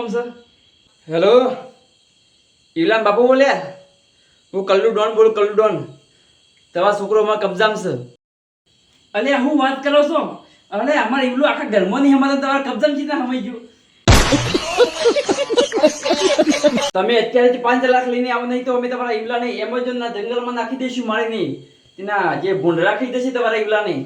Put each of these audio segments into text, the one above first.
કોમ છે હેલો? ઇવલાન બાપુ બોલ્યા? હું કલ્લુ ડોન બોલું કલ્લુ ડોન. તમારા છોકરો અમારા કબજામાં છે અલે હું વાત કરો છો? અરે અમારે ઇવલું આખા ઘરમાં નહીં અમારે તમારા કબજામાં ચીતા હમાઈ ગયું. તમે અત્યારે પાંચ લાખ લઈને આવો નહીં તો અમે તમારા ઈવલાને એમેઝોનના જંગલમાં નાખી દઈશું મારી નહીં તેના જે ભૂંડ રાખી દેશે તમારા ઈવલાને.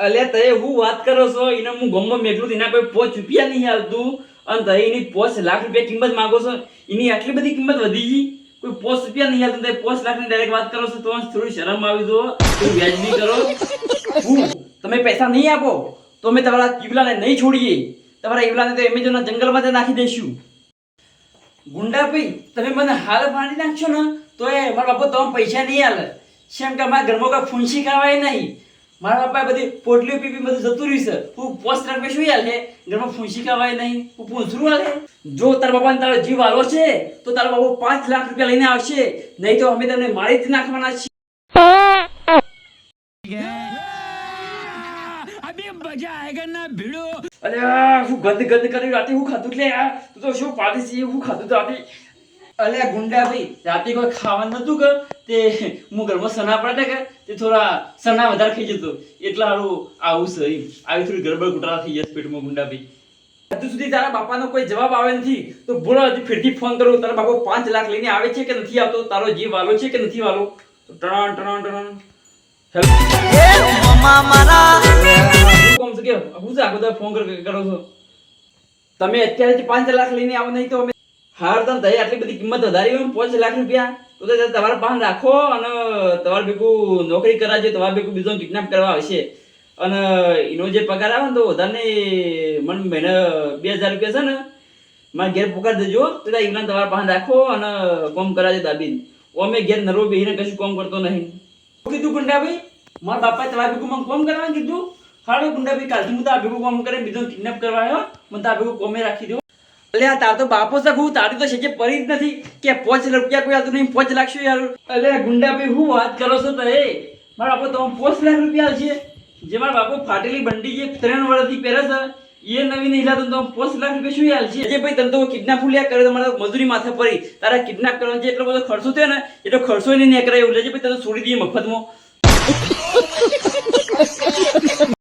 અલે તે હું વાત કરો છો? એને હું ગમમાં મેઘલું તેના કોઈ પોચ રૂપિયા નહીં હાલતું. અને તે એની પોસ્ટ લાખ રૂપિયા કિંમત માગો છો. એની આટલી બધી કિંમત વધી ગઈ? કોઈ પોસ્ટ રૂપિયા નહીં હાલતું તે પોચ લાખની ડાયરેક્ટ વાત કરો છો તો થોડી શરમ આવી જો કોઈ વ્યાજબી કરો. તમે પૈસા નહીં આપો? તો અમે તમારા ઈવલાને નહીં છોડીએ. તમારા ઈવલાને તો એમેઝોનના જંગલમાં નાખી દઈશું. ગુંડા ભાઈ, તમે મને હાલ ભાંડી નાખશો ને, તો એ મારા બાપુ તમે પૈસા નહીં હાલે શેમ કે મારા ઘરમાં કોઈ ફૂંસી ખાવાય નહીં. મારા બાપા બધી પોટલી પીપી બધું જતું રહ્યું છે. હું પોસ્ટ રાખે શું હાલે ઘરમાં ફૂંસી ખાવાય નહીં. હું પૂંછરું હાલે. જો તારા બાપાને તારો જીવ હાલો છે તો તારો બાપુ પાંચ લાખ રૂપિયા લઈને આવશે. નહીં તો અમે તમને મારી જ નાખવાના છીએ. અરે આ શું ગંદ ગંદ કર્યું રાતે હું ખાધું એટલે યાર તું તો શું પાડી છે? હું ખાધું તો રાતે અલે ગુંડા ભાઈ રાતે કોઈ ખાવાનું નતું કે? તે હું ઘરમાં સના પડે કે તે થોડા સના વધારે ખાઈ જતો. એટલા હારું આવું છે. આવી થોડી ગરબડ ગુટારા થઈ જશે પેટમાં ગુંડા ભાઈ. હજુ સુધી તારા બાપાનો કોઈ જવાબ આવે નથી તો બોલો હજી ફરીથી ફોન કરો. તારા બાપો પાંચ લાખ લઈને આવે છે કે નથી આવતો? તારો જીવ વાલો છે કે નથી વાલો? ટણ ટણ ટણ. તમે અત્યારે પાંચ લાખ લઈને આવો નહીં તો અમે હાર તમે દઈ આટલી બધી કિંમત વધારી હોય પાંચ લાખ રૂપિયા, તો તમારા પાસે રાખો અને તમારે ભેગું નોકરી કરાવજો, તમારે ભેગું બીજો કિડનેપ કરવા આવશે. અને એનો જે પગાર આવે ને તો વધારે મને મહિને બે હજાર રૂપિયા છે ને, મારા ઘેર પગાર દેજો, તો ત્યાં તમારા પાસે રાખો અને કોમ કરાવજો દાબીને. અમે ઘેર નરો બેહીને કશું કોમ કરતો નહીં. કીધું ગુંડાભાઈ મારા બાપાએ તમારા ભેગું મને કોમ કરવાનું કીધું. હાલો ગુંડાભાઈ કાલથી હું તો આ ભેગું કોમ કરે બીજો કિડનેપ કરવા આવ્યો, મને તો આ ભેગું કોમે રાખી દો. અલે આ તાર તો બાપો સખું તારી તો છે પરી જ નથી કે પોચ રૂપિયા કોઈ આતું નહીં, પોચ લાગશો યાર. અલે ગુંડાભાઈ હું વાત કરો છો તો એ, મારા બાપો તમે પોચ લાખ રૂપિયા છે. જે મારા બાપો ફાટેલી બંડી જે ત્રણ વર્ષથી પહેરે છે, એ નવી નહીં લાતો તો પોચ લાખ રૂપિયા શું યાર છે? જે ભાઈ તને તો કિડનેપ ફૂલ્યા કરે તો મજૂરી માથે પડી. તારા કિડનેપ કરવાનો જે એટલો બધો ખર્ચો થયો ને, એટલો ખર્ચો નહીં નીકળાય એવું લેજે ભાઈ તને છોડી દઈએ મફતમાં.